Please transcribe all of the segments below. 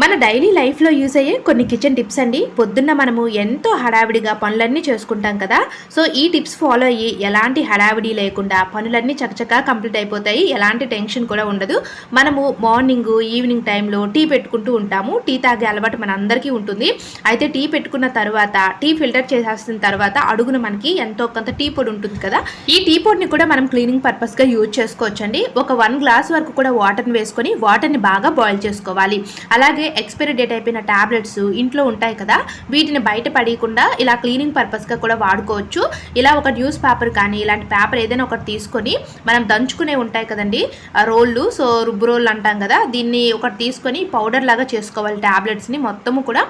మన డైలీ లైఫ్లో యూజ్ అయ్యే కొన్ని కిచెన్ టిప్స్ అండి. పొద్దున్న మనము ఎంతో హడావిడిగా పనులన్నీ చేసుకుంటాం కదా. సో ఈ టిప్స్ ఫాలో అయ్యి ఎలాంటి హడావిడి లేకుండా పనులన్నీ చకచకా కంప్లీట్ అయిపోతాయి. ఎలాంటి టెన్షన్ కూడా ఉండదు. మనము మార్నింగ్ ఈవినింగ్ టైంలో టీ పెట్టుకుంటూ ఉంటాము. టీ తాగే అలవాటు మన అందరికీ ఉంటుంది. అయితే టీ పెట్టుకున్న తర్వాత టీ ఫిల్టర్ చేసేసిన తర్వాత అడుగున మనకి ఎంతో కొంత టీ పొడి ఉంటుంది కదా. ఈ టీ పొడిని కూడా మనం క్లీనింగ్ పర్పస్గా యూజ్ చేసుకోవచ్చండి. ఒక వన్ గ్లాస్ వరకు కూడా వాటర్ని వేసుకొని వాటర్ని బాగా బాయిల్ చేసుకోవాలి. అలాగే ఎక్స్పైరీ డేట్ అయిపోయిన టాబ్లెట్స్ ఇంట్లో ఉంటాయి కదా వీటిని బయట పడేయకుండా ఇలా క్లీనింగ్ పర్పస్గా కూడా వాడుకోవచ్చు. ఇలా ఒక న్యూస్ పేపర్ కానీ ఇలాంటి పేపర్ ఏదైనా ఒకటి తీసుకొని మనం దంచుకునే ఉంటాయి కదండి రోళ్ళు సో రుబ్బు రోళ్ళు అంటాం కదా దీన్ని ఒకటి తీసుకొని పౌడర్ లాగా చేసుకోవాలి ట్యాబ్లెట్స్ని మొత్తము కూడా.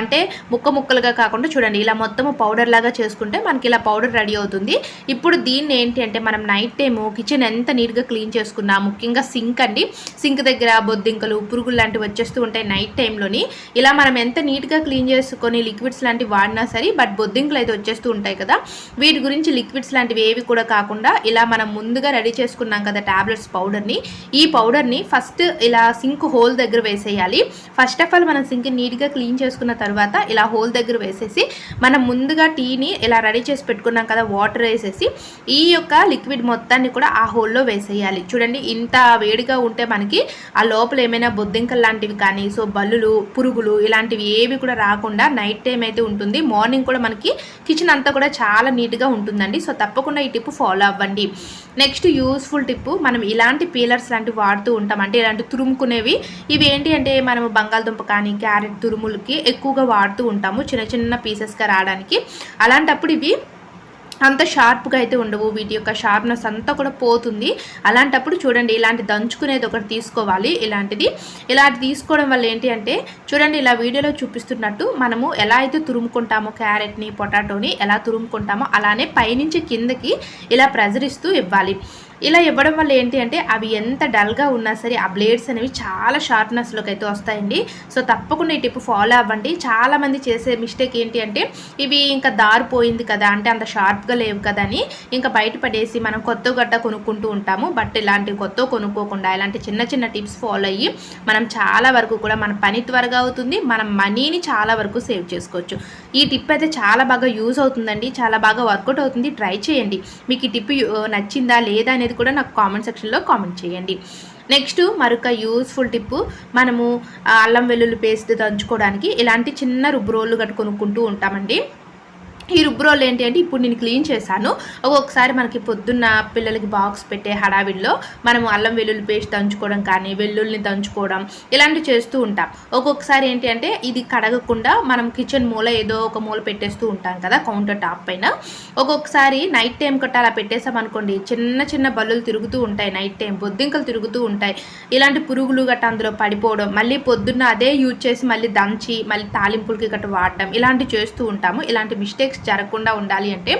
అంటే ముక్క ముక్కలుగా కాకుండా చూడండి ఇలా మొత్తము పౌడర్ లాగా చేసుకుంటే మనకి ఇలా పౌడర్ రెడీ అవుతుంది. ఇప్పుడు దీన్ని ఏంటి అంటే మనం నైట్ టైము కిచెన్ ఎంత నీట్గా క్లీన్ చేసుకున్నా ముఖ్యంగా సింక్ అండి. సింక్ దగ్గర బొద్దింకలు పురుగులు లాంటివి వచ్చేస్తూ ఉంటాయి నైట్ టైంలోని ఇలా మనం ఎంత నీట్గా క్లీన్ చేసుకొని లిక్విడ్స్ లాంటివి వాడినా సరే బట్ బొద్దింకలు అయితే వచ్చేస్తూ ఉంటాయి కదా. వీటి గురించి లిక్విడ్స్ లాంటివి ఏవి కూడా కాకుండా ఇలా మనం ముందుగా రెడీ చేసుకున్నాం కదా టాబ్లెట్స్ పౌడర్ని. ఈ పౌడర్ని ఫస్ట్ ఇలా సింక్ హోల్ దగ్గర వేసేయాలి. ఫస్ట్ ఆఫ్ ఆల్ మనం సింక్ నీట్గా క్లీన్ చేసుకున్న తర్వాత ఇలా హోల్ దగ్గర వేసేసి మనం ముందుగా టీని ఇలా రెడీ చేసి పెట్టుకున్నాం కదా వాటర్ వేసేసి ఈ యొక్క లిక్విడ్ మొత్తాన్ని కూడా ఆ హోల్లో వేసేయాలి. చూడండి ఇంత వేడిగా ఉంటే మనకి ఆ లోపల ఏమైనా బొద్దింకలు లాంటివి కానీ సో బల్లులు పురుగులు ఇలాంటివి ఏవి కూడా రాకుండా నైట్ టైం అయితే ఉంటుంది. మార్నింగ్ కూడా మనకి కిచెన్ అంతా కూడా చాలా నీట్గా ఉంటుందండి. సో తప్పకుండా ఈ టిప్ ఫాలో అవ్వండి. నెక్స్ట్ యూస్ఫుల్ టిప్ మనం ఇలాంటి పీలర్స్ లాంటివి వాడుతూ ఉంటామంటే ఇలాంటి తురుముకునేవి. ఇవి ఏంటి అంటే మనము బంగాళదుంప కానీ క్యారెట్ తురుములకి ఎక్కువగా వాడుతూ ఉంటాము. చిన్న చిన్న పీసెస్గా రావడానికి. అలాంటప్పుడు ఇవి అంత షార్ప్గా అయితే ఉండవు. వీటి యొక్క షార్ప్నెస్ అంతా కూడా పోతుంది. అలాంటప్పుడు చూడండి ఇలాంటి దంచుకునేది ఒకటి తీసుకోవాలి. ఇలాంటిది. ఇలాంటి తీసుకోవడం వల్ల ఏంటి అంటే చూడండి ఇలా వీడియోలో చూపిస్తున్నట్టు మనము ఎలా అయితే తురుముకుంటామో క్యారెట్ని పొటాటోని ఎలా తురుముకుంటామో అలానే పైనుంచి కిందకి ఇలా ప్రెజర్ ఇస్తూ ఇవ్వాలి. ఇలా ఇవ్వడం వల్ల ఏంటి అంటే అవి ఎంత డల్గా ఉన్నా సరే ఆ బ్లేడ్స్ అనేవి చాలా షార్ప్నెస్లోకి అయితే వస్తాయండి. సో తప్పకుండా ఈ టిప్ ఫాలో అవ్వండి. చాలామంది చేసే మిస్టేక్ ఏంటి అంటే ఇవి ఇంకా దారిపోయింది కదా అంటే అంత షార్ప్గా లేవు కదా అని ఇంకా బయటపడేసి మనం కొత్త గడ్డ కొనుక్కుంటూ ఉంటాము. బట్ ఇలాంటి కొత్త కొనుక్కోకుండా ఇలాంటి చిన్న చిన్న టిప్స్ ఫాలో అయ్యి మనం చాలా వరకు కూడా మన పని త్వరగా అవుతుంది. మనం మనీని చాలా వరకు సేవ్ చేసుకోవచ్చు. ఈ టిప్ అయితే చాలా బాగా యూజ్ అవుతుందండి. చాలా బాగా వర్కౌట్ అవుతుంది. ట్రై చేయండి. మీకు ఈ టిప్ నచ్చిందా లేదా అనేది కూడా నాకు కామెంట్ సెక్షన్లో కామెంట్ చేయండి. నెక్స్ట్ మరొక యూస్ఫుల్ టిప్ మనము అల్లం వెల్లుల్లి పేస్ట్ దంచుకోవడానికి ఇలాంటి చిన్న రుబ్బు రోళ్ళు కట్టు కొనుక్కుంటూ ఉంటామండి. ఈ రుబ్బు ఏంటి అంటే ఇప్పుడు నేను క్లీన్ చేశాను. ఒక్కొక్కసారి మనకి పొద్దున్న పిల్లలకి బాక్స్ పెట్టే హడావిడిలో మనం అల్లం వెల్లుల్లి పేస్ట్ దంచుకోవడం కానీ వెల్లుల్లిని దంచుకోవడం ఇలాంటివి చేస్తూ ఉంటాం. ఒక్కొక్కసారి ఏంటి అంటే ఇది కడగకుండా మనం కిచెన్ మూల ఏదో ఒక మూల పెట్టేస్తూ ఉంటాం కదా కౌంటర్ టాప్ పైన. ఒక్కొక్కసారి నైట్ టైం కట్ట అలా పెట్టేసాం అనుకోండి చిన్న చిన్న బల్లులు తిరుగుతూ ఉంటాయి నైట్ టైం బొద్దింకలు తిరుగుతూ ఉంటాయి. ఇలాంటి పురుగులు గట్ట అందులో పడిపోవడం మళ్ళీ పొద్దున్న అదే యూజ్ చేసి మళ్ళీ దంచి మళ్ళీ తాలింపులకి గట్ట వాడడం ఇలాంటివి చేస్తూ ఉంటాము. ఇలాంటి మిస్టేక్ మిస్టేక్స్ జరగకుండా ఉండాలి అంటే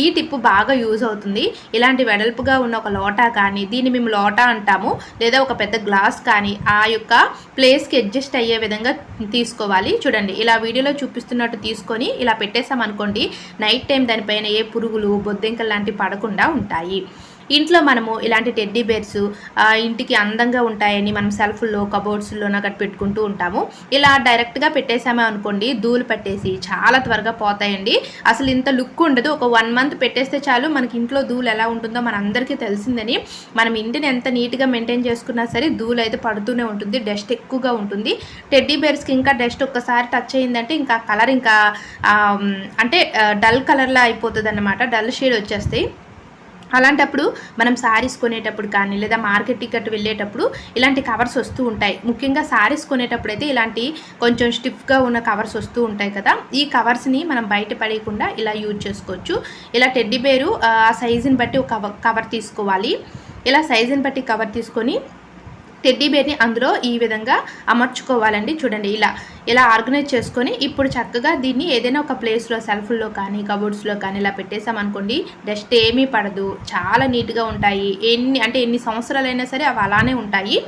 ఈ టిప్ బాగా యూజ్ అవుతుంది. ఇలాంటి వెడల్పుగా ఉన్న ఒక లోటా కానీ దీన్ని మేము లోటా అంటాము. లేదా ఒక పెద్ద గ్లాస్ కానీ ఆ యొక్క ప్లేస్కి అడ్జస్ట్ అయ్యే విధంగా తీసుకోవాలి. చూడండి ఇలా వీడియోలో చూపిస్తున్నట్టు తీసుకొని ఇలా పెట్టేసాం అనుకోండి నైట్ టైం దానిపైన ఏ పురుగులు బొద్దింకలు లాంటివి పడకుండా ఉంటాయి. ఇంట్లో మనము ఇలాంటి టెడ్డీ బేర్స్ ఇంటికి అందంగా ఉంటాయని మనం సెల్ఫ్లో కబోర్డ్స్లో అక్కడ పెట్టుకుంటూ ఉంటాము. ఇలా డైరెక్ట్గా పెట్టేసామే అనుకోండి దూలు పట్టేసి చాలా త్వరగా పోతాయండి. అసలు ఇంత లుక్ ఉండదు. ఒక వన్ మంత్ పెట్టేస్తే చాలు మనకి ఇంట్లో ధూళి ఎలా ఉంటుందో మన అందరికీ తెలిసిందని. మనం ఇంటిని ఎంత నీట్గా మెయింటైన్ చేసుకున్నా సరే ధూళి అయితే పడుతూనే ఉంటుంది డస్ట్ ఎక్కువగా ఉంటుంది. టెడ్డీ బేర్స్కి ఇంకా డస్ట్ ఒక్కసారి టచ్ అయిందంటే ఇంకా కలర్ ఇంకా అంటే డల్ కలర్లా అయిపోతుంది అన్నమాట డల్ షేడ్ వచ్చేస్తాయి. అలాంటప్పుడు మనం శారీస్ కొనేటప్పుడు కానీ లేదా మార్కెట్కి టికెట్ వెళ్ళేటప్పుడు ఇలాంటి కవర్స్ వస్తూ ఉంటాయి. ముఖ్యంగా శారీస్ కొనేటప్పుడు అయితే ఇలాంటి కొంచెం స్టిఫ్గా ఉన్న కవర్స్ వస్తూ ఉంటాయి కదా. ఈ కవర్స్ని మనం బయట పడేయకుండా ఇలా యూజ్ చేసుకోవచ్చు. ఇలా టెడ్డీ బేరు ఆ సైజుని బట్టి ఒక కవర్ కవర్ తీసుకోవాలి. ఇలా సైజుని బట్టి కవర్ తీసుకొని టెడ్డీ బేర్ని అందులో ఈ విధంగా అమర్చుకోవాలండి. చూడండి ఇలా ఇలా ఆర్గనైజ్ చేసుకొని ఇప్పుడు చక్కగా దీన్ని ఏదైనా ఒక ప్లేస్లో సెల్ఫ్లో కానీ కబోర్డ్స్లో కానీ ఇలా పెట్టేసామనుకోండి డస్ట్ ఏమీ పడదు. చాలా నీట్గా ఉంటాయి. ఎన్ని అంటే ఎన్ని సంవత్సరాలైనా సరే అవి అలానే ఉంటాయి.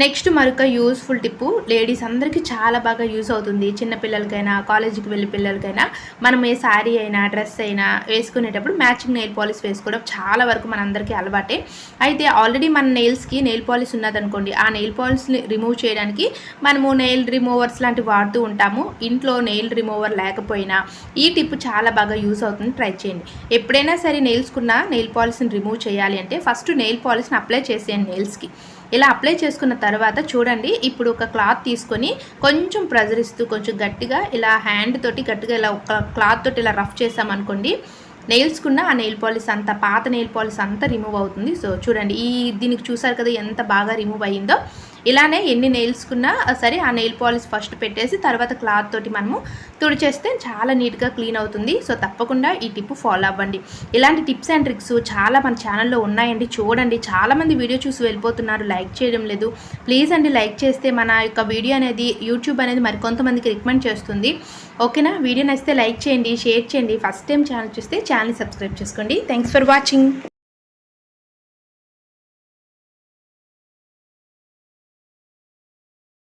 నెక్స్ట్ మరొక యూస్ఫుల్ టిప్పు లేడీస్ అందరికీ చాలా బాగా యూస్ అవుతుంది. చిన్నపిల్లలకైనా కాలేజీకి వెళ్ళే పిల్లలకైనా మనం ఏ శారీ అయినా డ్రెస్ అయినా వేసుకునేటప్పుడు మ్యాచింగ్ నెయిల్ పాలిష్ వేసుకోవడం చాలా వరకు మనందరికీ అలవాటే. అయితే ఆల్రెడీ మన నెయిల్స్కి నెయిల్ పాలిష్ ఉన్నదనుకోండి ఆ నెయిల్ పాలిష్ని రిమూవ్ చేయడానికి మనము నెయిల్ రిమూవర్స్ లాంటివి వాడుతూ ఉంటాము. ఇంట్లో నెయిల్ రిమూవర్ లేకపోయినా ఈ టిప్ చాలా బాగా యూస్ అవుతుంది ట్రై చేయండి. ఎప్పుడైనా సరే నెయిల్స్కున్న నెయిల్ పాలిష్ని రిమూవ్ చేయాలి అంటే ఫస్ట్ నెయిల్ పాలిష్ని అప్లై చేసేయండి నెయిల్స్కి. ఇలా అప్లై చేసుకున్న తర్వాత చూడండి ఇప్పుడు ఒక క్లాత్ తీసుకొని కొంచెం ప్రెజర్ ఇస్తూ కొంచెం గట్టిగా ఇలా హ్యాండ్ తోటి గట్టిగా ఇలా ఒక క్లాత్ తోటి ఇలా రఫ్ చేసామనుకోండి నెయిల్స్కున్న ఆ నెయిల్ పాలిష్ అంతా పాత నెయిల్ పాలిష్ అంతా రిమూవ్ అవుతుంది. సో చూడండి ఈ దీనికి చూసారు కదా ఎంత బాగా రిమూవ్ అయ్యిందో. ఇలానే ఎన్ని నెయిల్స్కున్నా సరే ఆ నెయిల్ పాలిష్ ఫస్ట్ పెట్టేసి తర్వాత క్లాత్ తోటి మనము తుడిచేస్తే చాలా నీట్గా క్లీన్ అవుతుంది. సో తప్పకుండా ఈ టిప్ ఫాలో అవ్వండి. ఇలాంటి టిప్స్ అండ్ ట్రిక్స్ చాలా మన ఛానల్లో ఉన్నాయండి. చూడండి చాలామంది వీడియో చూసి వెళ్ళిపోతున్నారు. లైక్ చేయడం లేదు. ప్లీజ్ అండి లైక్ చేస్తే మన యొక్క వీడియో అనేది యూట్యూబ్ అనేది మరికొంతమందికి రికమెండ్ చేస్తుంది. ఓకేనా? వీడియో నచ్చితే లైక్ చేయండి షేర్ చేయండి. ఫస్ట్ టైం ఛానల్ చూస్తే ఛానల్ సబ్స్క్రైబ్ చేసుకోండి. Thanks for watching